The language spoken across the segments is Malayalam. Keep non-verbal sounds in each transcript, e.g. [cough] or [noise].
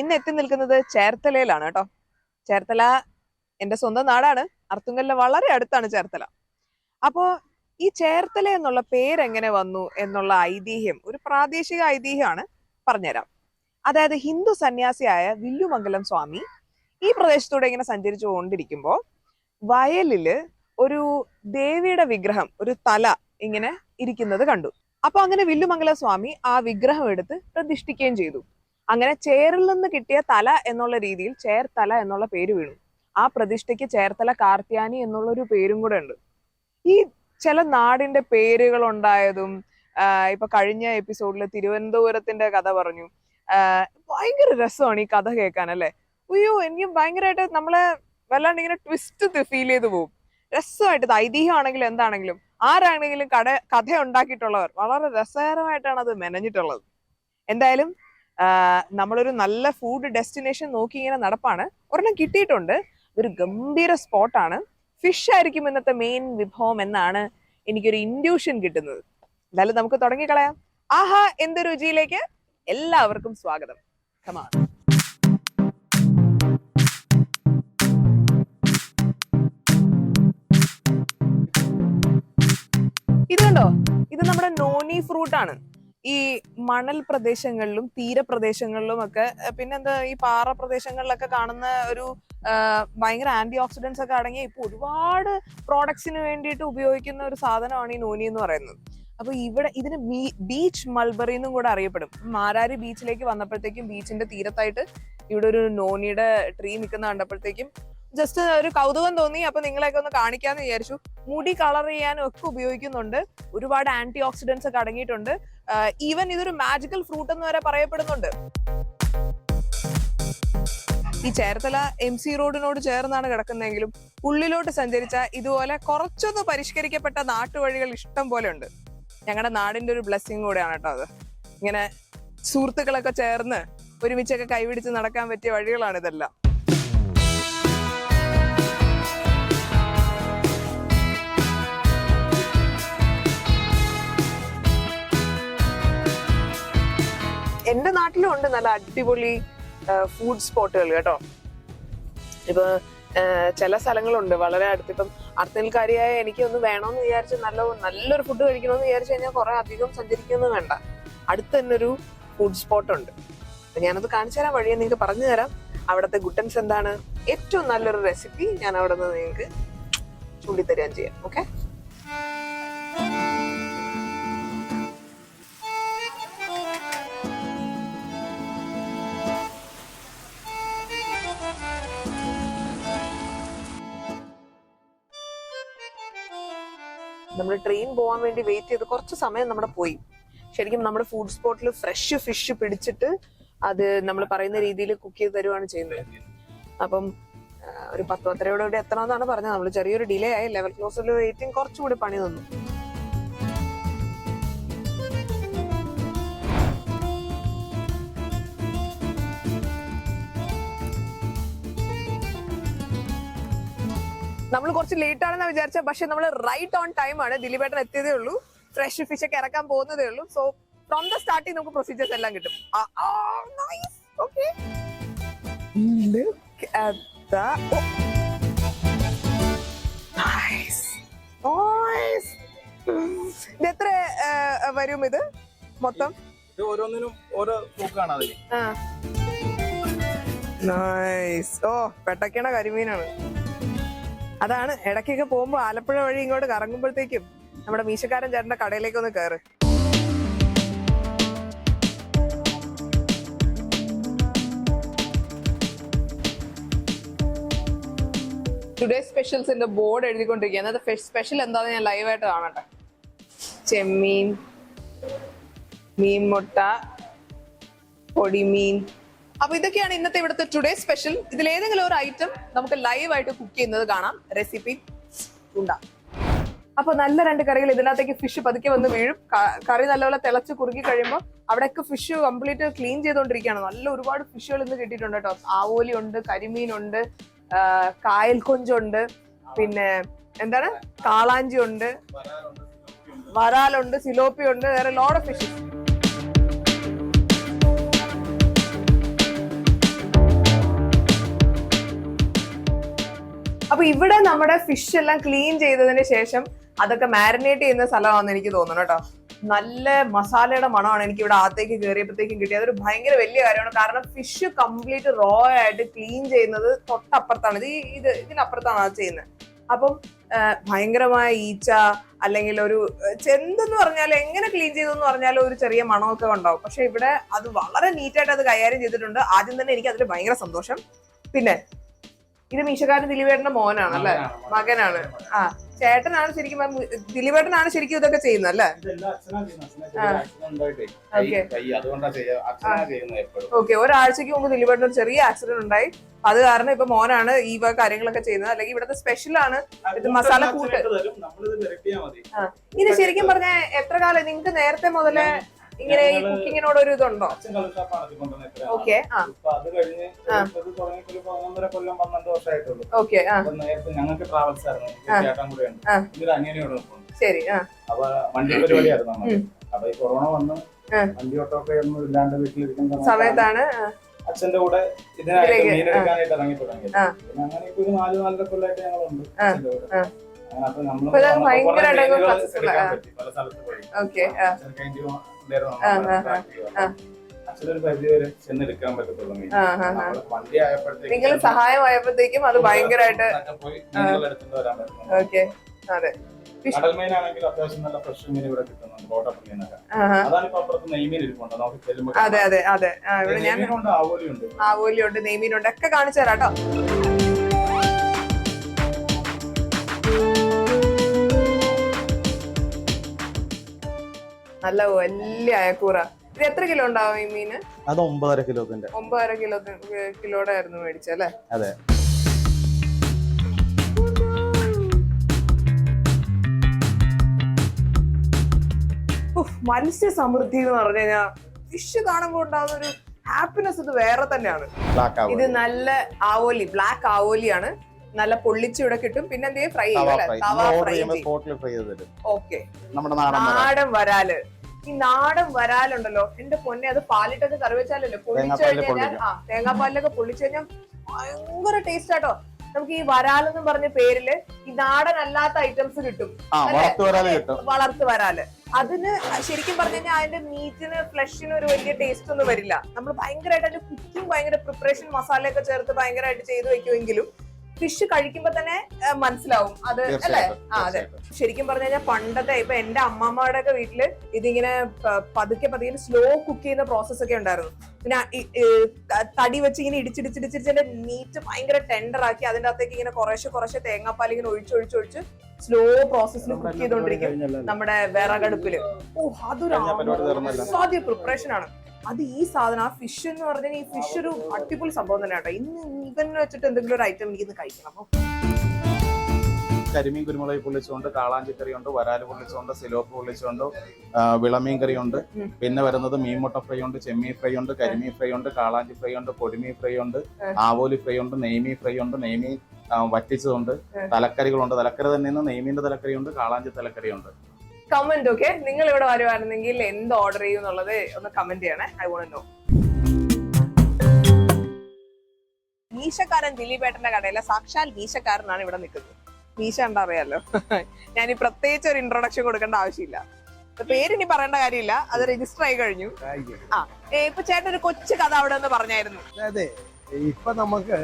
ഇന്ന് എത്തി നിൽക്കുന്നത് ചേർത്തലയിലാണ് കേട്ടോ. ചേർത്തല എന്റെ സ്വന്തം നാടാണ്. അർത്തുങ്കല്ല വളരെ അടുത്താണ് ചേർത്തല. അപ്പോ ഈ ചേർത്തല എന്നുള്ള പേരെങ്ങനെ വന്നു എന്നുള്ള ഐതിഹ്യം ഒരു പ്രാദേശിക ഐതിഹ്യമാണ് പറഞ്ഞുതരാം. അതായത് ഹിന്ദു സന്യാസിയായ വില്ലുമംഗലം സ്വാമി ഈ പ്രദേശത്തൂടെ ഇങ്ങനെ സഞ്ചരിച്ചു കൊണ്ടിരിക്കുമ്പോൾ വയലിൽ ഒരു ദേവിയുടെ വിഗ്രഹം ഒരു തല ഇങ്ങനെ ഇരിക്കുന്നത് കണ്ടു. അപ്പൊ അങ്ങനെ വില്ലുമംഗല സ്വാമി ആ വിഗ്രഹം എടുത്ത് പ്രതിഷ്ഠിക്കുകയും ചെയ്തു. അങ്ങനെ ചേറിൽ നിന്ന് കിട്ടിയ തല എന്നുള്ള രീതിയിൽ ചേർത്തല എന്നുള്ള പേര് വീണു. ആ പ്രതിഷ്ഠയ്ക്ക് ചേർത്തല കാർത്യാനി എന്നുള്ളൊരു പേരും കൂടെ ഉണ്ട്. ഈ ചില നാടിന്റെ പേരുകൾ ഉണ്ടായതും ഇപ്പൊ കഴിഞ്ഞ എപ്പിസോഡിൽ തിരുവനന്തപുരത്തിന്റെ കഥ പറഞ്ഞു. ഭയങ്കര രസമാണ് ഈ കഥ കേൾക്കാൻ അല്ലെ? അയ്യോ എനിക്ക് ഭയങ്കരമായിട്ട് നമ്മളെ വല്ലാണ്ട് ഇങ്ങനെ ട്വിസ്റ്റ് ഫീൽ ചെയ്തു പോകും രസമായിട്ട് ഐതിഹ്യമാണെങ്കിലും എന്താണെങ്കിലും ആരാണെങ്കിലും കട കഥ ഉണ്ടാക്കിയിട്ടുള്ളവർ വളരെ രസകരമായിട്ടാണ് അത് മെനഞ്ഞിട്ടുള്ളത്. എന്തായാലും നമ്മളൊരു നല്ല ഫുഡ് ഡെസ്റ്റിനേഷൻ നോക്കി ഇങ്ങനെ നടപ്പാണ്. ഒരെണ്ണം കിട്ടിയിട്ടുണ്ട്. ഒരു ഗംഭീര സ്പോട്ടാണ്. ഫിഷ് ആയിരിക്കും ഇന്നത്തെ മെയിൻ വിഭവം എന്നാണ് എനിക്കൊരു ഇൻഡ്യൂഷൻ കിട്ടുന്നത്. എന്തായാലും നമുക്ക് തുടങ്ങിക്കളയാം. ആഹാ എന്ത് രുചിയിലേക്ക്? എല്ലാവർക്കും സ്വാഗതം. കമാ ഇത് കണ്ടോ? ഇത് നമ്മുടെ നോനി ഫ്രൂട്ട് ആണ്. ഈ മണൽ പ്രദേശങ്ങളിലും തീരപ്രദേശങ്ങളിലും ഒക്കെ പിന്നെന്താ ഈ പാറ പ്രദേശങ്ങളിലൊക്കെ കാണുന്ന ഒരു ഭയങ്കര ആന്റി ഓക്സിഡൻസ് ഒക്കെ അടങ്ങിയ ഇപ്പൊ ഒരുപാട് പ്രോഡക്ട്സിന് വേണ്ടിയിട്ട് ഉപയോഗിക്കുന്ന ഒരു സാധനമാണ് ഈ നോനി എന്ന് പറയുന്നത്. അപ്പൊ ഇവിടെ ഇതിന് ബീച്ച് മൾബറി എന്നും കൂടെ അറിയപ്പെടും. മാരാരി ബീച്ചിലേക്ക് വന്നപ്പോഴത്തേക്കും ബീച്ചിന്റെ തീരത്തായിട്ട് ഇവിടെ ഒരു നോനിയുടെ ട്രീ നിൽക്കുന്ന കണ്ടപ്പോഴത്തേക്കും ജസ്റ്റ് ഒരു കൗതുകം തോന്നി അപ്പൊ നിങ്ങളെയൊക്കെ ഒന്ന് കാണിക്കാന്ന് വിചാരിച്ചു. മുടി കളർ ചെയ്യാനും ഒക്കെ ഉപയോഗിക്കുന്നുണ്ട്. ഒരുപാട് ആന്റി ഓക്സിഡൻസ് ഒക്കെ അടങ്ങിയിട്ടുണ്ട്. ഈവൻ ഇതൊരു മാജിക്കൽ ഫ്രൂട്ട് എന്ന് വരെ പറയപ്പെടുന്നുണ്ട്. ഈ ചേർത്തല എം സി റോഡിനോട് ചേർന്നാണ് കിടക്കുന്നതെങ്കിലും ഉള്ളിലോട്ട് സഞ്ചരിച്ച ഇതുപോലെ കുറച്ചൊന്ന് പരിഷ്കരിക്കപ്പെട്ട നാട്ടുവഴികൾ ഇഷ്ടം പോലെ ഉണ്ട്. ഞങ്ങളുടെ നാടിന്റെ ഒരു ബ്ലെസ്സിങ് കൂടെയാണ് കേട്ടോ അത്. ഇങ്ങനെ സുഹൃത്തുക്കളൊക്കെ ചേർന്ന് ഒരുമിച്ചൊക്കെ കൈപിടിച്ച് നടക്കാൻ പറ്റിയ വഴികളാണ് ഇതെല്ലാം. എന്റെ നാട്ടിലും ഉണ്ട് നല്ല അടിപൊളി ഫുഡ് സ്പോട്ടുകൾ കേട്ടോ. ഇപ്പൊ ചില സ്ഥലങ്ങളുണ്ട്. വളരെ അടുത്ത് ഇപ്പം അർത്തൽക്കാരിയായ എനിക്ക് ഒന്ന് വേണമെന്ന് വിചാരിച്ച് നല്ല നല്ലൊരു ഫുഡ് കഴിക്കണമെന്ന് വിചാരിച്ചു കഴിഞ്ഞാൽ കുറെ അധികം സഞ്ചരിക്കൊന്നും വേണ്ട. അടുത്ത് തന്നെ ഒരു ഫുഡ് സ്പോട്ട് ഉണ്ട്. അപ്പൊ ഞാനത് കാണിച്ചു തരാൻ വഴിയെ നിങ്ങൾക്ക് പറഞ്ഞു തരാം. അവിടുത്തെ ഗുട്ടൻസ് എന്താണ്? ഏറ്റവും നല്ലൊരു റെസിപ്പി ഞാൻ അവിടെ നിന്ന് നിങ്ങൾക്ക് ചൂണ്ടിത്തരാൻ ചെയ്യാം. ഓക്കെ ട്രെയിൻ പോകാൻ വേണ്ടി വെയിറ്റ് ചെയ്ത് കുറച്ച് സമയം നമ്മുടെ പോയി. ശരിക്കും നമ്മുടെ ഫുഡ് സ്പോട്ടിൽ ഫ്രഷ് ഫിഷ് പിടിച്ചിട്ട് അത് നമ്മൾ പറയുന്ന രീതിയിൽ കുക്ക് ചെയ്ത് തരുവാണ് ചെയ്യുന്നത്. അപ്പം ഒരു പത്ത് പത്തരയോടെ എത്തണമെന്നാണ് പറഞ്ഞത്. നമ്മൾ ചെറിയൊരു ഡിലേ ആയി ലെവൽ ക്ലോസിൽ വെയിറ്റിംഗ് കുറച്ചുകൂടി പണി തന്നു നമ്മൾ കുറച്ച് ലേറ്റ് ആണെന്ന് വിചാരിച്ച പക്ഷെ നമ്മൾ റൈറ്റ് ഓൺ ടൈം ആണ് ദിലീപേട്ടൻ എത്തിയതേ ഉള്ളൂ. ഫ്രഷ് ഫിഷ് ഒക്കെ ഇറക്കാൻ പോകുന്നതേ ഉള്ളൂ. സോ ഫ്രോം ദ സ്റ്റാർട്ടിങ് നമുക്ക് പ്രൊസീജിയേഴ്സ് എല്ലാം കിട്ടും. ഇത് എത്ര വരും ഇത് മൊത്തം? ഇത് ഓരോന്നിനും ഓരോ തൂക്കാണ് അതിന് നൈസ് ഓ പെട്ടക്കണ കരിമീനാണ്. അതാണ് ഇടയ്ക്കൊക്കെ പോകുമ്പോൾ ആലപ്പുഴ വഴി ഇങ്ങോട്ട് കറങ്ങുമ്പോഴത്തേക്കും നമ്മുടെ മീശക്കാരൻ ചേട്ടന്റെ കടയിലേക്ക് ഒന്ന് കയറ് ടുഡേ സ്പെഷ്യൽസിന്റെ ബോർഡ് എഴുതിക്കൊണ്ടിരിക്കുക അത് സ്പെഷ്യൽ എന്താന്ന് ഞാൻ ലൈവായിട്ട് കാണട്ടെ. ചെമ്മീൻ മീൻ മുട്ട പൊടിമീൻ അപ്പൊ ഇതൊക്കെയാണ് ഇന്നത്തെ ഇവിടുത്തെ ടുഡേ സ്പെഷ്യൽ ഇതിൽ ഏതെങ്കിലും ഒരു ഐറ്റം നമുക്ക് ലൈവ് ആയിട്ട് കുക്ക് ചെയ്യുന്നത് കാണാം. റെസിപ്പി ഉണ്ടാ. അപ്പൊ നല്ല രണ്ട് കറികൾ ഇതിനകത്തേക്ക് ഫിഷ് പതുക്കെ വന്ന് വീഴും. കറി നല്ലപോലെ തിളച്ച് കുറുകി കഴിയുമ്പോൾ അവിടെയൊക്കെ ഫിഷ് കംപ്ലീറ്റ് ക്ലീൻ ചെയ്തുകൊണ്ടിരിക്കുകയാണ്. നല്ല ഒരുപാട് ഫിഷുകൾ ഇന്ന് കിട്ടിയിട്ടുണ്ട് കേട്ടോ. ആവോലി ഉണ്ട് കരിമീനുണ്ട് കായൽ കൊഞ്ചുണ്ട് പിന്നെ എന്താണ്? കാളാഞ്ചി ഉണ്ട് വരാലുണ്ട് സിലോപ്പി ഉണ്ട് വേറെ ലോഡ് ഓഫ് അപ്പൊ ഇവിടെ നമ്മുടെ ഫിഷ് എല്ലാം ക്ലീൻ ചെയ്തതിന് ശേഷം അതൊക്കെ മാരിനേറ്റ് ചെയ്യുന്ന സ്ഥലമാണെന്ന് എനിക്ക് തോന്നുന്നു കേട്ടോ. നല്ല മസാലയുടെ മണമാണ് എനിക്ക് ഇവിടെ ആത്തേക്ക് കയറിയപ്പോഴത്തേക്കും കിട്ടിയത്. അതൊരു ഭയങ്കര വലിയ കാര്യമാണ്. കാരണം ഫിഷ് കംപ്ലീറ്റ് റോ ആയിട്ട് ക്ലീൻ ചെയ്യുന്നത് തൊട്ടപ്പുറത്താണ്. ഇത് ഇത് ഇതിനപ്പുറത്താണ് അത് ചെയ്യുന്നത്. അപ്പം ഭയങ്കരമായ ഈച്ച അല്ലെങ്കിൽ ഒരു ചെന്തെന്ന് പറഞ്ഞാൽ എങ്ങനെ ക്ലീൻ ചെയ്തു എന്ന് പറഞ്ഞാൽ ഒരു ചെറിയ മണമൊക്കെ ഉണ്ടാവും. പക്ഷെ ഇവിടെ അത് വളരെ നീറ്റായിട്ട് അത് കൈകാര്യം ചെയ്തിട്ടുണ്ട്. ആദ്യം തന്നെ എനിക്ക് അതിൽ ഭയങ്കര സന്തോഷം. പിന്നെ ഇത് മീശക്കാരൻ ദിലീപേട്ടന്റെ മോനാണ് അല്ലേ? മകനാണ്. ആ ചേട്ടനാണ് ശരിക്കും ദിലീപേട്ടനാണ് ശരിക്കും ഇതൊക്കെ ചെയ്യുന്നത് അല്ലേ. ഓക്കെ. ഒരാഴ്ചക്ക് മുമ്പ് ദിലീപേട്ടന് ഒരു ചെറിയ ആക്സിഡന്റ് ഉണ്ടായി. അത് കാരണം ഇപ്പൊ മോനാണ് ഈ കാര്യങ്ങളൊക്കെ ചെയ്യുന്നത്. അല്ലെങ്കിൽ ഇവിടുത്തെ സ്പെഷ്യൽ ആണ് ഇത് മസാല കൂട്ട്. ഇത് ശരിക്കും പറഞ്ഞ എത്ര കാലം? നിങ്ങൾക്ക് നേരത്തെ മുതലേ ഇങ്ങനെ ഈ കുക്കിങ്ങിനോട് ഒരു ഇതുണ്ടോ അച്ഛൻ കള്ളുഷാപ്പ് നടത്തിക്കൊണ്ടിരുന്ന ഇത്രയും ഓക്കെ ആ നാൾ. ഇപ്പൊ അത് കഴിഞ്ഞ് ആ. ഇത് തുടങ്ങിയിട്ട് ഒരു കൊല്ലം പന്ത്രണ്ട് വർഷമായിട്ടുള്ളൂ ഓക്കെ ആ അപ്പൊ നേരത്തെ ഞങ്ങൾക്ക് ട്രാവൽസ് ആയിരുന്നു എനിക്ക് ആ. ചേട്ടൻ കൂടെ ഉണ്ട് ആ. ഇതൊരു അനിയനോട് നിൽക്കുന്നു ശരി ആ അപ്പൊ വണ്ടി പരിപാടിയായിരുന്നു നമ്മൾ ഉം. അപ്പൊ ഈ കൊറോണ വന്ന് ആ. വണ്ടി ഒന്നും ഇല്ലാണ്ട് വീട്ടിലിരിക്കുന്ന സമയത്താണ് സമയത്താണ് ആ, അച്ഛന്റെ കൂടെ ഇതിനായിട്ട് ഇതിലേക്ക്, മീനെടുക്കാനായിട്ട് ഇറങ്ങി തുടങ്ങി ആ. പിന്നെ അങ്ങനെ ഇപ്പൊ ഒരു നാല് നാലര കൊല്ലമായിട്ട് ഞങ്ങളുണ്ട് ആ. അച്ഛന്റെ കൂടെ ആ. അങ്ങനെ അപ്പൊ നമ്മൾ ഇപ്പൊ ഇത് വന്നപ്പോ കുറേ ഭയങ്കരമായിട്ട് മീനുകൾ successful എടുക്കാൻ ആ. പറ്റി. പല സ്ഥലത്ത് പോയി ഓക്കെ ആ നിങ്ങൾ സഹായമായപ്പോഴത്തേക്കും അത് ഭയങ്കരമായിട്ട് ഓക്കെ. അതെ. ഫിഷ് കടൽ മീനാണെങ്കിൽ അത്യാവശ്യം നല്ല ഫ്രഷ് മീൻ ഇവിടെ കിട്ടുന്നുണ്ട് മീനൊക്കെ. അപ്പുറത്ത് നെയ്മീൻ ഇരിപ്പുണ്ട് നമുക്ക് അതെ അതെ അതെ. ഇവിടെ ഞാൻ ആവോലിയുണ്ട് ആവോലിയുണ്ട് നെയ്മീനുണ്ട്. ഒക്കെ കാണിച്ചു തരാം നല്ല വലിയ അയക്കൂറ. ഇത് എത്ര കിലോ ഉണ്ടാവും ഈ മീന്? അത് ഒമ്പതര കിലോ ഒമ്പതര കിലോ കിലോടെ ആയിരുന്നു മേടിച്ചല്ലേ അതെ. മത്സ്യ സമൃദ്ധി എന്ന് പറഞ്ഞു കഴിഞ്ഞാൽ ഫിഷ് കാണുമ്പോൾ ഉണ്ടാകുന്ന ഒരു ഹാപ്പിനെസ് ഇത് വേറെ തന്നെയാണ്. ഇത് നല്ല ആവോലി ബ്ലാക്ക് ആവോലിയാണ്. നല്ല പൊള്ളിച്ച് ഇവിടെ കിട്ടും. പിന്നെ എന്തെങ്കിലും ഫ്രൈ ചെയ്യും നമ്മുടെ നാടൻ വരാൽ. ഈ നാടൻ വരാലുണ്ടല്ലോ. എന്റെ പൊന്നെ അത് പാലിട്ടൊക്കെ കറി വെച്ചാലല്ലോ തേങ്ങാപ്പാലിൽ കഴിഞ്ഞാൽ ആ തേങ്ങാപ്പാലിലൊക്കെ പൊള്ളിച്ചു കഴിഞ്ഞാൽ ഭയങ്കര ടേസ്റ്റ് ആട്ടോ. നമുക്ക് ഈ വരാലെന്നും പറഞ്ഞ പേരിൽ ഈ നാടൻ അല്ലാത്ത ഐറ്റംസ് കിട്ടും. ആ വളർത്തു വരാൽ കിട്ടും. വളർത്ത് വരാൽ. അതിന് ശരിക്കും പറഞ്ഞു കഴിഞ്ഞാൽ അതിന്റെ മീറ്റിന് ഫ്ലഷിന് ഒരു വലിയ ടേസ്റ്റ് ഒന്നും വരില്ല. നമ്മൾ ഭയങ്കരമായിട്ട് അതിന്റെ കുക്കിംഗ് ഭയങ്കര പ്രിപ്പറേഷൻ മസാലയൊക്കെ ചേർത്ത് ഭയങ്കരമായിട്ട് ചെയ്തു വെക്കുമെങ്കിലും ഫിഷ് കഴിക്കുമ്പോ തന്നെ മനസ്സിലാവും. അത് അല്ലേ? ആ അതെ. ശരിക്കും പറഞ്ഞു കഴിഞ്ഞാൽ പണ്ടത്തെ ഇപ്പൊ എന്റെ അമ്മമ്മയുടെ ഒക്കെ വീട്ടിൽ ഇതിങ്ങനെ പതുക്കെ പതുക്കെ സ്ലോ കുക്ക് ചെയ്യുന്ന പ്രോസസ് ഒക്കെ ഉണ്ടായിരുന്നു. പിന്നെ തടി വെച്ച് ഇങ്ങനെ ഇടിച്ചിടിച്ചിടിച്ചിട്ട് മീറ്റ് ഭയങ്കര ടെൻഡർ ആക്കി അതിന്റെ അകത്തേക്ക് ഇങ്ങനെ കുറേശ്ശെ കുറേശ്ശെ തേങ്ങാപ്പാൽ ഇങ്ങനെ ഒഴിച്ചൊഴിച്ചൊഴിച്ച് സ്ലോ പ്രോസസ്സിൽ കുക്ക് ചെയ്തുകൊണ്ടിരിക്കും നമ്മുടെ വിറകടുപ്പിൽ. ഓ അതൊരു അസാധ്യ പ്രിപ്പറേഷൻ ആണ്. അത് ഈ സാധനം ആ ഫിഷ് എന്ന് പറഞ്ഞാൽ ഈ ഫിഷ് ഒരു അടിപൊളി സംഭവം തന്നെ കേട്ടോ ഇന്ന് ഇവനെ വെച്ചിട്ട് എന്തെങ്കിലും ഒരു ഐറ്റം എനിക്ക് ഇന്ന് കഴിക്കണം അപ്പൊ കരിമീൻ കുരുമുളക് പൊള്ളിച്ചുകൊണ്ട് കാളാഞ്ചി ഉണ്ട് വരാൽ പൊള്ളിച്ചുകൊണ്ട് സിലോപ്പ് പൊള്ളിച്ചുകൊണ്ട് ആ, വിളമീൻ കറിയുണ്ട്. പിന്നെ വരുന്നത് മീൻമുട്ട ഫ്രൈ ഉണ്ട് ചെമ്മീൻ ഫ്രൈ ഉണ്ട് കരിമീൻ ഫ്രൈ ഉണ്ട് കാളാഞ്ചി ഫ്രൈ ഉണ്ട് പൊടിമീൻ ഫ്രൈ ഉണ്ട്. ആവോലി ഫ്രൈ ഉണ്ട് നെയ്മീൻ ഫ്രൈ ഉണ്ട് നെയ്മീൻ വറ്റിച്ചതുണ്ട്. തലക്കറികളുണ്ട് തലക്കറി തന്നെ നെയ്മീന്റെ തലക്കറിയുണ്ട് കാളാഞ്ചി തലക്കറി ഉണ്ട് കമന്റ് ഓക്കെ നിങ്ങൾ ഇവിടെ വരുവായിരുന്നെങ്കിൽ എന്ത് ഓർഡർ ചെയ്യും എന്നുള്ളത് ഒന്ന് കമന്റ് ചെയ്യണേ. ഐ വോണ്ട് നോ മീശക്കാരൻ ദിലീപേട്ടന്റെ കടയിലെ സാക്ഷാൽ മീശക്കാരനാണ് ഇവിടെ നിൽക്കുന്നത്. മീശ എന്താ അറിയാലോ? ഞാൻ ഈ പ്രത്യേകിച്ച് ഒരു ഇൻട്രൊഡക്ഷൻ കൊടുക്കേണ്ട ആവശ്യമില്ല. പേരിനി പറയേണ്ട കാര്യമില്ല. അത് രജിസ്റ്റർ ആയി കഴിഞ്ഞു. ആ ഇപ്പൊ ചേട്ടൻ ഒരു കൊച്ചു കഥ അവിടെ നിന്ന് പറഞ്ഞായിരുന്നു. അതെ ഇപ്പൊ നമുക്ക്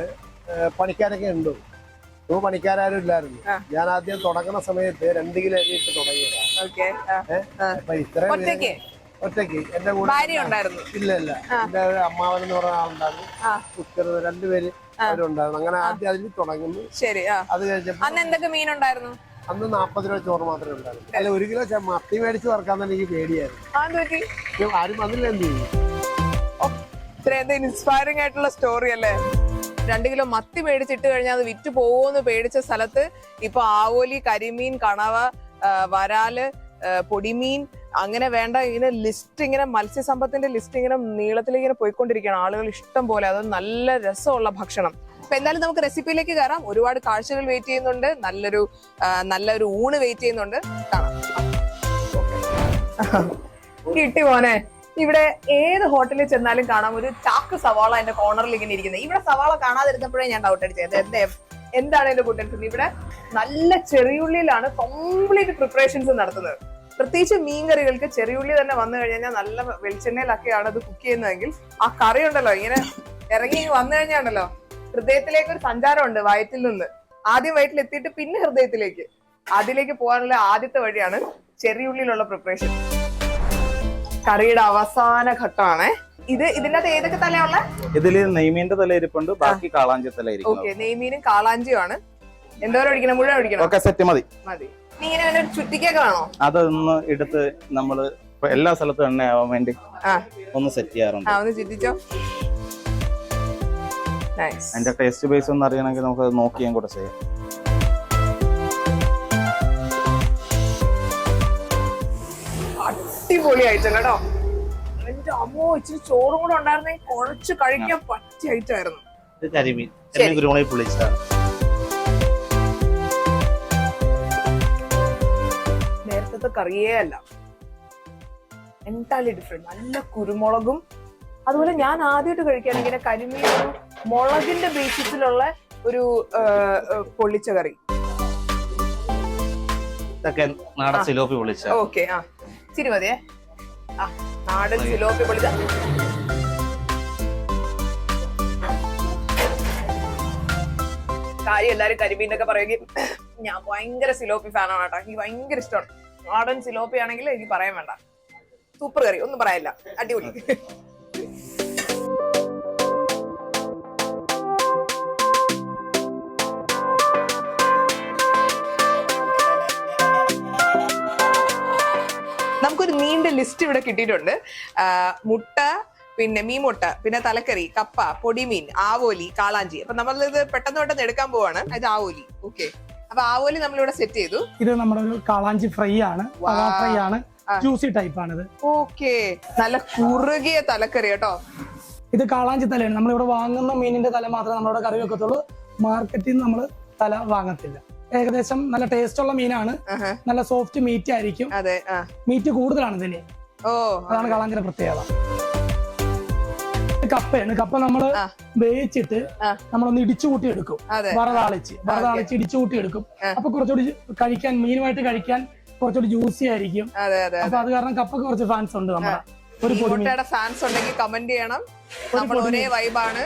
പണിക്കാരൊക്കെ ഉണ്ട്? ഇപ്പൊ പണിക്കാരും ഇല്ലായിരുന്നു. ഞാൻ ആദ്യം തുടങ്ങുന്ന സമയത്ത് രണ്ട് കിലോ ഒക്കെ ഇട്ട് തുടങ്ങിയതാണ് ഇത്രയും ഒറ്റയ്ക്ക്? എന്റെ കൂടെ ഇല്ല ഇല്ല. എന്റെ അമ്മാവൻ എന്ന് പറഞ്ഞ ആളുണ്ടായിരുന്നു. കുക്കറ് രണ്ടുപേര്. അവരുണ്ടായിരുന്നു. അങ്ങനെ ആദ്യം അതിൽ തുടങ്ങുന്നു. ശരി അത് കഴിഞ്ഞപ്പോ അന്ന് എന്തൊക്കെ അന്ന് നാപ്പത് രൂപ ചോറ് മാത്രമേ ഉണ്ടായിരുന്നു. അല്ല ഒരു കിലോ മത്തി മേടിച്ച് വറക്കാൻ തന്നെ എനിക്ക് പേടിയായിരുന്നു. ആരും വന്നില്ല എന്ത് ചെയ്യും? ഇൻസ്പയറിംഗ് ആയിട്ടുള്ള സ്റ്റോറി അല്ലേ? രണ്ട് കിലോ മത്തി മേടിച്ചിട്ട് കഴിഞ്ഞാൽ അത് വിറ്റ് പോകുമെന്ന് പേടിച്ച സ്ഥലത്ത് ഇപ്പൊ ആവോലി കരിമീൻ കണവ വരാൽ പൊടിമീൻ അങ്ങനെ വേണ്ട ഇങ്ങനെ ലിസ്റ്റ് ഇങ്ങനെ മത്സ്യസമ്പത്തിന്റെ ലിസ്റ്റ് ഇങ്ങനെ നീളത്തിൽ ഇങ്ങനെ പോയിക്കൊണ്ടിരിക്കുകയാണ്. ആളുകൾ ഇഷ്ടം പോലെ അത് നല്ല രസമുള്ള ഭക്ഷണം. അപ്പൊ എന്തായാലും നമുക്ക് റെസിപ്പിയിലേക്ക് കയറാം. ഒരുപാട് കാഴ്ചകൾ വെയിറ്റ് ചെയ്യുന്നുണ്ട്. നല്ലൊരു നല്ലൊരു ഊണ് വെയിറ്റ് ചെയ്യുന്നുണ്ട്. കാണാം. [laughs] കിട്ടി മോനെ. ഇവിടെ ഏത് ഹോട്ടലിൽ ചെന്നാലും കാണാം. ഒരു ചാക്ക് സവാള എന്റെ കോർണറിൽ ഇങ്ങനെ ഇരിക്കുന്നത് ഇവിടെ സവാള കാണാതിരുന്നപ്പോഴേ ഞാൻ ഡൗട്ട് അടിച്ചത്. എന്താ എന്താണ് എന്റെ കൂട്ടൻസ് ഇവിടെ നല്ല ചെറിയുള്ളിയിലാണ് കംപ്ലീറ്റ് പ്രിപ്പറേഷൻസ് നടത്തുന്നത്. പ്രത്യേകിച്ച് മീൻ കറികൾക്ക് ചെറിയുള്ളി തന്നെ വന്നു കഴിഞ്ഞാൽ നല്ല വെളിച്ചെണ്ണയിലൊക്കെയാണ് അത് കുക്ക് ചെയ്യുന്നതെങ്കിൽ ആ കറി ഉണ്ടല്ലോ ഇങ്ങനെ ഇറങ്ങി വന്നു കഴിഞ്ഞാണല്ലോ. ഹൃദയത്തിലേക്ക് ഒരു സഞ്ചാരമുണ്ട് വയറ്റിൽ നിന്ന്. ആദ്യം വയറ്റിൽ എത്തിയിട്ട് പിന്നെ ഹൃദയത്തിലേക്ക്. അതിലേക്ക് പോകാനുള്ള ആദ്യത്തെ വഴിയാണ് ചെറിയുള്ളിയിലുള്ള പ്രിപ്പറേഷൻ കറിയുടെ അവസാന ഘട്ടമാണ്. ഇത് ഇതിനകത്ത് ഏതൊക്കെ തലയുള്ള ഇതിൽ നെയ്മീന്റെ തല ഇരിപ്പുണ്ട് ബാക്കി കാളാഞ്ചി തല ഓക്കെ നെയ്മീനും കാളാഞ്ചിയുമാണ്. എന്തോരം ഒഴിക്കണം? മുഴുവൻ ഒഴിക്കണം? ഒക്കെ സെറ്റ് മതി. മതി. ഇങ്ങനെ വല്ല ചുറ്റിക്കൊക്കെ വേണോ? അതൊന്ന് എടുത്ത് നമ്മൾ എല്ലാ സ്ഥലത്തും എണ്ണ ആവാൻ വേണ്ടി ഒന്ന് സെറ്റ് ചെയ്യാറുണ്ട്. ഒന്ന് ചിന്തിച്ചോ. അതിന്റെ ടേസ്റ്റ് ബേസ് ഒന്ന് അറിയണമെങ്കിൽ നമുക്ക് നോക്കിയും കൂടെ ചെയ്യാം. അടിപൊളി ഐറ്റം കേട്ടോ. എന്റെ അമ്മോ ഇച്ചിരി ചോറും കൂടെ ഉണ്ടായിരുന്നെങ്കിൽ കുഴച്ച് കഴിക്കാൻ പറ്റിയ ഐറ്റം ആയിരുന്നു. ഇത് കരിമീൻ. ശരി. കരിമീൻ കുരുമുളക് പൊള്ളിച്ചതാണ് നേരത്തെ കറിയേ അല്ല. എന്റയർലി ഡിഫറെന്റ് നല്ല കുരുമുളകും അതുപോലെ ഞാൻ ആദ്യമായിട്ട് കഴിക്കാൻ ഇങ്ങനെ കരിമീൻ ഒരു മുളകിന്റെ ബേസിസിലുള്ള ഒരു പൊള്ളിച്ച കറി. ഇതൊക്കെ നാടൻ സിലോപ്പി പൊള്ളിച്ച. ഓക്കെ ആ. ശരി മതിയേ. ആ നാടൻ സിലോപ്പി പൊളിച്ച. കാര്യം എല്ലാരും കരിമീനൊക്കെ പറയുകയും ഞാൻ ഭയങ്കര സിലോപ്പി ഫാനാണ് കേട്ടോ. എനിക്ക് ഭയങ്കര ഇഷ്ടമാണ്. നാടൻ സിലോപ്പി ആണെങ്കിൽ എനിക്ക് പറയാൻ വേണ്ട. സൂപ്പർ കറി ഒന്നും പറയാനില്ല. അടിപൊളി. നമുക്കൊരു ലിസ്റ്റ് ഇവിടെ കിട്ടിയിട്ടുണ്ട്. മുട്ട പിന്നെ മീൻമുട്ട പിന്നെ തലക്കറി കപ്പ പൊടിമീൻ ആവോലി കാളാഞ്ചി. അപ്പൊ നമ്മൾ ഇത് പെട്ടെന്ന് പെട്ടെന്ന് എടുക്കാൻ പോവാണ്. ഇത് ആവോലി. ഓക്കെ അപ്പൊ ആവോലി നമ്മളിവിടെ സെറ്റ് ചെയ്തു. ഇത് നമ്മുടെ ഒരു കാളാഞ്ചി ഫ്രൈ ആണ്. ഫ്രൈ ആണ്. ജ്യൂസി ടൈപ്പ് ആണിത്. ഓക്കെ നല്ല കുറുകിയ തലക്കറി കേട്ടോ. ഇത് കാളാഞ്ചി തലയാണ്. നമ്മളിവിടെ വാങ്ങുന്ന മീനിന്റെ തല മാത്രമേ നമ്മളിവിടെ കറി വെക്കത്തുള്ളൂ. മാർക്കറ്റിൽ നിന്ന് നമ്മൾ തല വാങ്ങത്തില്ല. ഏകദേശം നല്ല ടേസ്റ്റ് ഉള്ള മീനാണ്. നല്ല സോഫ്റ്റ് മീറ്റ് ആയിരിക്കും. അതെ മീറ്റ് കൂടുതലാണ് ഇതിന്. ഓ. അതാണ് കാളാഞ്ചിയുടെ പ്രത്യേകത. കപ്പയാണ്. കപ്പ നമ്മൾ. വേവിച്ചിട്ട്. നമ്മളൊന്ന് ഇടിച്ചു കൂട്ടി എടുക്കും വറതാളിച്ച്. വറതാളിച്ച് ഇടിച്ചു കൂട്ടി എടുക്കും. അപ്പൊ കുറച്ചുകൂടി കഴിക്കാൻ മീനുമായിട്ട് കഴിക്കാൻ കുറച്ചുകൂടി ജ്യൂസി ആയിരിക്കും. അപ്പൊ അത്. കാരണം കപ്പക്ക് കുറച്ച് ഫാൻസ് ഉണ്ട് നമ്മുടെ. ഒരു മുട്ടയുടെ ഫാൻസ് ഉണ്ടെങ്കിൽ കമന്റ് ചെയ്യണം. നമ്മൾ ഒരേ വൈബാണ്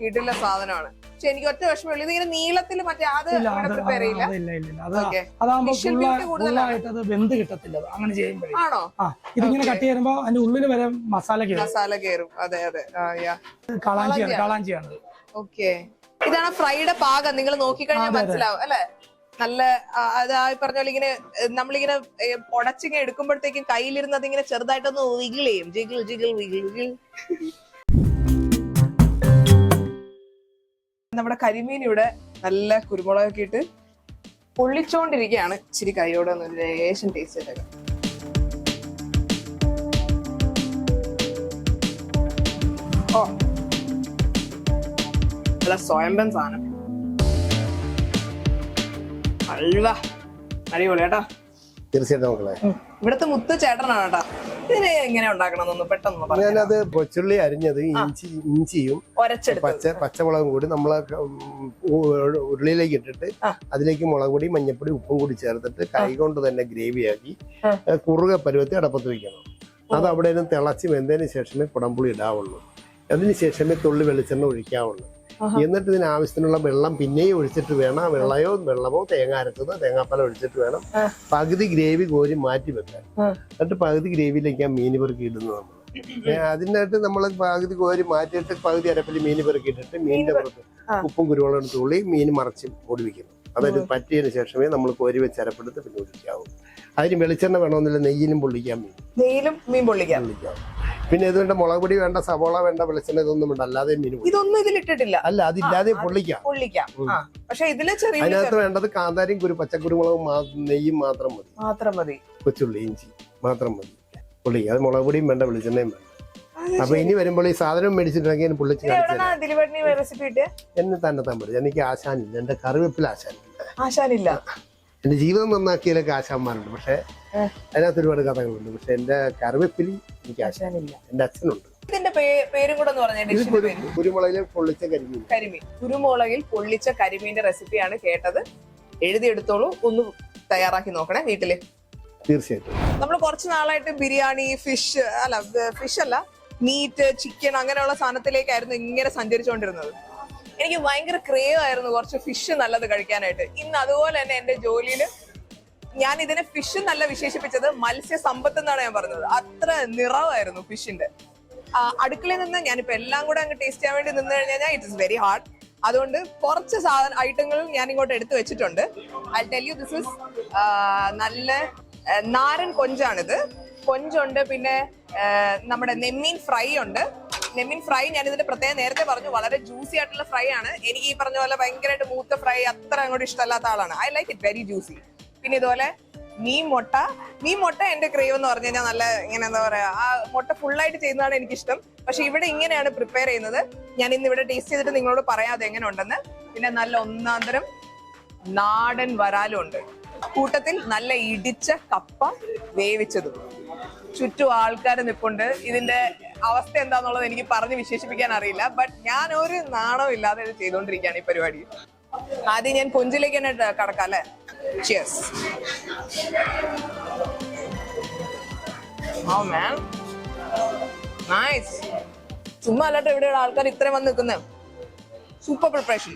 വീട്ടിലെ സാധനമാണ്. പക്ഷെ എനിക്ക് ഒറ്റ വിഷമമുള്ളൂ ഇതിങ്ങനെ നീളത്തിൽ മറ്റേ അത് പ്രിപ്പയർ ചെയ്യില്ല. വെന്ത് കിട്ടത്തില്ല. അങ്ങനെ ചെയ്യുമ്പോൾ ആണോ? ഇതിങ്ങനെ. കട്ട് ചെയ്യുമ്പോ അതിന്റെ ഉള്ളിൽ വരെ മസാല കയറും മസാല കയറും അതെ അതെ. കാളാഞ്ചിയാണ് കാളാഞ്ചിയാണ്. ഓക്കെ ഇതാണ് ഫ്രൈയുടെ പാകം. നിങ്ങൾ നോക്കിക്കഴിഞ്ഞാൽ. മനസ്സിലാവും അല്ലെ? നല്ല അതായി പറഞ്ഞ പോലെ ഇങ്ങനെ നമ്മളിങ്ങനെ ഉടച്ചിങ്ങനെ എടുക്കുമ്പോഴത്തേക്കും കയ്യിലിരുന്ന് അതിങ്ങനെ ചെറുതായിട്ടൊന്ന് വിഗിൾ ജിഗിൾ ജിഗിൾ വിഗിൾ നമ്മുടെ കരിമീൻ ഇവിടെ നല്ല കുരുമുളകൊക്കെ ഇട്ട് പൊള്ളിച്ചോണ്ടിരിക്കുകയാണ്. ഇച്ചിരി കൈയോടെ ഒന്ന് ലേശം ടേസ്റ്റ് ചെയ്തേക്കാം ഓ. നല്ല സ്വയംഭം സാധനം. അൽവ അടിപൊളി കേട്ടോ. തീർച്ചയായിട്ടും മക്കളെ. ഇവിടുത്തെ മുത്ത് ചേട്ടനാണ് കേട്ടോ. ഇതിന് എങ്ങനെ ഉണ്ടാക്കണം പെട്ടെന്ന് പറഞ്ഞു ഞാനത് കൊച്ചുള്ളി അരിഞ്ഞത് ഇഞ്ചി ഇഞ്ചിയും പച്ച പച്ചമുളകും കൂടി നമ്മൾ ഉരുളിയിലേക്ക് ഇട്ടിട്ട് അതിലേക്ക് മുളക് പൊടി മഞ്ഞപ്പൊടി ഉപ്പും കൂടി ചേർത്തിട്ട് കൈ കൊണ്ട് തന്നെ ഗ്രേവിയാക്കി. കുറുക പരുവത്തി അടപ്പത്ത് വെക്കണം. അത് അവിടെ നിന്ന് തിളച്ച് വെന്തതിന് ശേഷമേ കുടംപുളി ഇടാവുള്ളൂ. അതിന് ശേഷമേ തുള്ളി വെളിച്ചെണ്ണ ഒഴിക്കാവുള്ളൂ. എന്നിട്ട് ഇതിന് ആവശ്യത്തിനുള്ള വെള്ളം പിന്നെയും ഒഴിച്ചിട്ട് വേണം. വെള്ളയോ വെള്ളമോ തേങ്ങ അരച്ചത് തേങ്ങാപ്പാലോ ഒഴിച്ചിട്ട് വേണം. പകുതി ഗ്രേവി കോരി മാറ്റി വെക്കാൻ. എന്നിട്ട് പകുതി ഗ്രേവിയിലേക്ക് ആ മീൻ പെറുക്കി ഇടുന്നത് നമ്മൾ. അതിനായിട്ട് നമ്മൾ പകുതി കോരി മാറ്റിയിട്ട് പകുതി അരപ്പിൽ മീൻ പെറുക്കി ഇട്ടിട്ട് മീനിന്റെ പുറത്ത് ഉപ്പും കുരുവളം തുള്ളി മീൻ മറച്ച് ഓടിവിക്കുന്നു അതായത് പറ്റിയതിന് ശേഷമേ നമ്മൾ കോരി വെച്ച് അരപ്പെടുത്ത് പിന്നെ ഒഴിക്കാവൂ. അതിന് വെളിച്ചെണ്ണ വേണമെന്നില്ല നെയ്യിലും പൊള്ളിക്കാൻ മീൻ നെയ്യിലും മീൻ പൊള്ളിക്കാം. പൊള്ളിക്കാം. പിന്നെ ഇതുകൊണ്ട് മുളക് പൊടി വേണ്ട സവോള വേണ്ട വെളിച്ചെണ്ണ ഇതൊന്നും വേണ്ട അല്ലാതെ മീൻ പൊള്ളിക്കാം. ഇതൊന്നും ഇതിലിട്ടിട്ടില്ല അല്ല അതില്ലാതെ പൊള്ളിക്കാം. പൊള്ളിക്കാം. ആ പക്ഷെ ഇതിൽ ചെറിയ അതിനകത്ത് വേണ്ടത് കാന്താരിയും കുരു പച്ചക്കുരുമുളകും മാ- നെയ്യും മാത്രം മതി. മാത്രം മതി. കൊച്ചുള്ളി ഇഞ്ചി മാത്രം മതി. പൊള്ളിക്കുക അത് മുളക് പൊടിയും വേണ്ട വെളിച്ചെണ്ണയും വേണ്ട. അപ്പൊ ഇനി വരുമ്പോൾ ഈ സാധനം മേടിച്ചിട്ടുണ്ടെങ്കിൽ ഞാൻ പൊള്ളിച്ച് ഇത് കാണിച്ചു എവിടെന്നാ ദിലീപേട്ടന് റെസിപ്പി കിട്ടിയ? എന്നെ തന്നെ താൻ എനിക്ക് ആശാനില്ല എന്റെ കറിവേപ്പില ആശാനില്ല ആശാനില്ല എന്റെ ജീവിതം നന്നാക്കിയതിലൊക്കെ ആശാന്മാരുണ്ട്. പക്ഷെ. അതിനകത്ത് ഒരുപാട് കഥകളുണ്ട്. പക്ഷെ എന്റെ കറിവെപ്പിൽ എനിക്ക് ആശാനില്ല. എന്റെ അച്ഛനുണ്ട്. ഇതിന്റെ പേരും കൂടെ എന്ന് കുരുമുളകിൽ പൊള്ളിച്ച കരിമീൻ. കരിമീൻ. കുരുമുളകിൽ പൊള്ളിച്ച കരിമീന്റെ റെസിപ്പിയാണ് കേട്ടത്. എഴുതിയെടുത്തോളൂ. ഒന്ന് തയ്യാറാക്കി നോക്കണേ വീട്ടിൽ. തീർച്ചയായിട്ടും. നമ്മൾ കുറച്ച് നാളായിട്ട് ബിരിയാണി ഫിഷ് അല്ല ഫിഷ് അല്ല മീറ്റ് ചിക്കൻ അങ്ങനെയുള്ള സാധനത്തിലേക്കായിരുന്നു ഇങ്ങനെ സഞ്ചരിച്ചുകൊണ്ടിരുന്നത്. എനിക്ക് ഭയങ്കര ക്രേവ് ആയിരുന്നു കുറച്ച് ഫിഷ് നല്ലത് കഴിക്കാനായിട്ട്. ഇന്ന് അതുപോലെ തന്നെ എന്റെ ജോലിയിൽ ഞാൻ ഇതിനെ ഫിഷ് നല്ല വിശേഷിപ്പിച്ചത് മത്സ്യ സമ്പത്ത് എന്നാണ് ഞാൻ പറഞ്ഞത്. അത്ര നിറവായിരുന്നു ഫിഷിന്റെ അടുക്കളയിൽ നിന്ന് ഞാനിപ്പോ എല്ലാം കൂടെ അങ്ങ് ടേസ്റ്റ് ചെയ്യാൻ വേണ്ടി നിന്ന് കഴിഞ്ഞാൽ ഇറ്റ് ഇസ് വെരി ഹാർഡ് അതുകൊണ്ട് കുറച്ച് സാധന ഐറ്റങ്ങൾ ഞാൻ ഇങ്ങോട്ട് എടുത്തു വെച്ചിട്ടുണ്ട്. I tell you this is നല്ല നാരൻ കൊഞ്ചാണിത്. കൊഞ്ചുണ്ട് പിന്നെ നമ്മുടെ നെമ്മീൻ ഫ്രൈ ഉണ്ട്. നെമ്മീൻ ഫ്രൈ ഞാൻ ഇതിന്റെ പ്രത്യേകം നേരത്തെ പറഞ്ഞു വളരെ ജ്യൂസി ആയിട്ടുള്ള ഫ്രൈ ആണ്. എനിക്ക് ഈ പറഞ്ഞ പോലെ ഭയങ്കരമായിട്ട് മൂത്ത ഫ്രൈ അത്ര അങ്ങോട്ട് ഇഷ്ടമല്ലാത്ത ആളാണ്. I like it very juicy പിന്നെ ഇതുപോലെ മീൻ മുട്ട. മീൻ മുട്ട എന്റെ ക്രേവ് എന്ന് പറഞ്ഞു കഴിഞ്ഞാൽ നല്ല ഇങ്ങനെ എന്താ പറയാ ആ മുട്ട ഫുൾ ആയിട്ട് ചെയ്യുന്നതാണ് എനിക്കിഷ്ടം. പക്ഷെ ഇവിടെ ഇങ്ങനെയാണ് പ്രിപ്പയർ ചെയ്യുന്നത്. ഞാൻ ഇന്ന് ഇവിടെ ടേസ്റ്റ് ചെയ്തിട്ട് നിങ്ങളോട് പറയാതെ എങ്ങനെ ഉണ്ടെന്ന്. പിന്നെ നല്ല ഒന്നാന്തരം നാടൻ വരാലും ഉണ്ട്. കൂട്ടത്തിൽ നല്ല ഇടിച്ച കപ്പ വേവിച്ചതും. ചുറ്റും ആൾക്കാർ നിപ്പുണ്ട്. ഇതിന്റെ അവസ്ഥ എന്താന്നുള്ളത് എനിക്ക് പറഞ്ഞ് വിശേഷിപ്പിക്കാൻ അറിയില്ല. ബട്ട് ഞാൻ ഒരു നാണവും ഇല്ലാതെ ഇത് ചെയ്തുകൊണ്ടിരിക്കുകയാണ് ഈ പരിപാടി. ആദ്യം ഞാൻ പുഞ്ചിലേക്ക് തന്നെ കടക്കാം അല്ലേ? ഓ മാൻ നൈസ് ചുമ്മാ അല്ലാട്ടോ ഇവിടെയുള്ള ആൾക്കാർ ഇത്രയും വന്ന് നിൽക്കുന്നത് സൂപ്പർ പ്രിപ്പറേഷൻ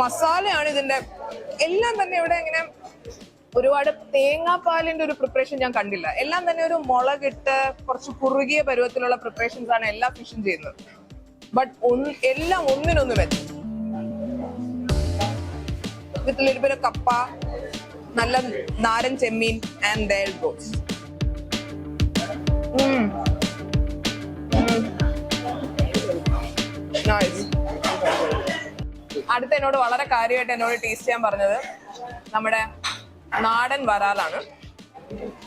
മസാലയാണ് ഇതിന്റെ എല്ലാം തന്നെ ഇവിടെ ഇങ്ങനെ ഒരുപാട് തേങ്ങാപ്പാലിന്റെ ഒരു പ്രിപ്പറേഷൻ ഞാൻ കണ്ടില്ല. എല്ലാം തന്നെ ഒരു മുളകിട്ട് കുറച്ച് കുറുകിയ പരുവത്തിലുള്ള പ്രിപ്പറേഷൻസ് ആണ് എല്ലാ ഫിഷും ചെയ്യുന്നത്. ബട്ട് എല്ലാം ഒന്നിനൊന്ന് വെച്ച് കപ്പ നല്ല നാരൻ ചെമ്മീൻ ആൻഡ് ദേർ ഗോസ് അടുത്ത എന്നോട് വളരെ കാര്യമായിട്ട് എന്നോട് ടേസ്റ്റ് ചെയ്യാൻ പറഞ്ഞത്. നമ്മുടെ നാടൻ വരാലാണ്.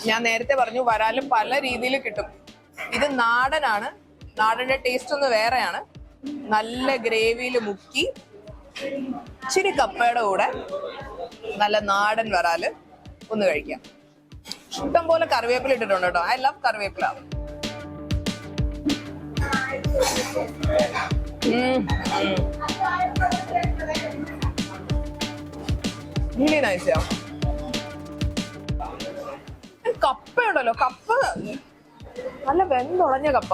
ഞാൻ നേരത്തെ പറഞ്ഞു വരാലും പല രീതിയിൽ കിട്ടും. ഇത് നാടനാണ്. നാടന്റെ ടേസ്റ്റ് ഒന്ന് വേറെയാണ്. നല്ല ഗ്രേവിയിൽ മുക്കി ഇച്ചിരി കപ്പയുടെ കൂടെ നല്ല നാടൻ വരാൽ ഒന്ന് കഴിക്കാം. ഇഷ്ടം പോലെ കറിവേപ്പില ഇട്ടിട്ടുണ്ട് കേട്ടോ. I love kariveppila. really nice. കപ്പ ഉണ്ടല്ലോ കപ്പ. നല്ല വെന്തുടഞ്ഞ കപ്പ.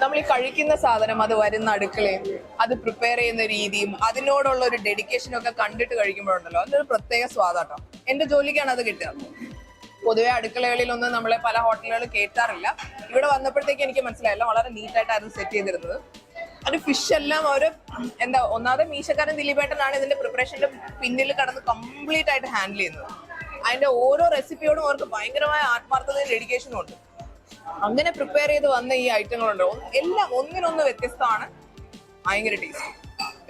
നമ്മൾ ഈ കഴിക്കുന്ന സാധനം അത് വരുന്ന അടുക്കളയും അത് പ്രിപ്പയർ ചെയ്യുന്ന രീതിയും അതിനോടുള്ള ഒരു ഡെഡിക്കേഷനും ഒക്കെ കണ്ടിട്ട് കഴിക്കുമ്പോഴുണ്ടല്ലോ അതൊരു പ്രത്യേക സ്വാദാട്ടോ. എന്റെ ജോലിക്കാണ് അത് കിട്ടുക. പൊതുവെ അടുക്കളകളിലൊന്നും നമ്മളെ പല ഹോട്ടലുകളിൽ കേട്ടാറില്ല ഇവിടെ വന്നപ്പോഴത്തേക്ക് എനിക്ക് മനസ്സിലായല്ലോ വളരെ നീറ്റായിട്ടായിരുന്നു സെറ്റ് ചെയ്തിരുന്നത്. അത് ഫിഷ് എല്ലാം അവർ എന്താ ഒന്നാമത് മീശക്കാരൻ ദിലീപേട്ടനാണ് ഇതിന്റെ പ്രിപ്പറേഷന്റെ പിന്നിൽ കടന്ന് കംപ്ലീറ്റ് ആയിട്ട് ഹാൻഡിൽ ചെയ്യുന്നത്. അതിന്റെ ഓരോ റെസിപ്പിയോടും അവർക്ക് ഭയങ്കരമായ ആത്മാർത്ഥതയും ഡെഡിക്കേഷനും ഉണ്ട്. അങ്ങനെ പ്രിപ്പയർ ചെയ്ത് വന്ന ഈ ഐറ്റങ്ങളുണ്ട് എല്ലാം ഒന്നിനൊന്ന് വ്യത്യസ്തമാണ്. ഭയങ്കര ടേസ്റ്റ്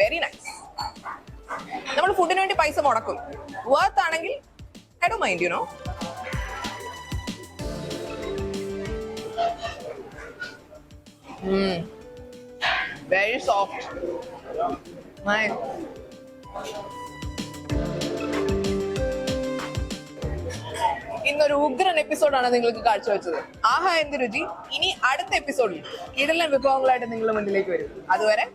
വെരി നൈസ് നമ്മൾ ഫുഡിന് വേണ്ടി പൈസ മുടക്കും. വർത്ത് ആണെങ്കിൽ I do mind you know very Yeah. Nice. ഇന്നൊരു ഉഗ്രൻ എപ്പിസോഡാണ് നിങ്ങൾക്ക് കാഴ്ചവെച്ചത് ആഹാ എന്ത് രുചി ഇനി അടുത്ത എപ്പിസോഡിൽ കിടലൻ വിഭവങ്ങളായിട്ട് നിങ്ങളുടെ മുന്നിലേക്ക് വരും അതുവരെ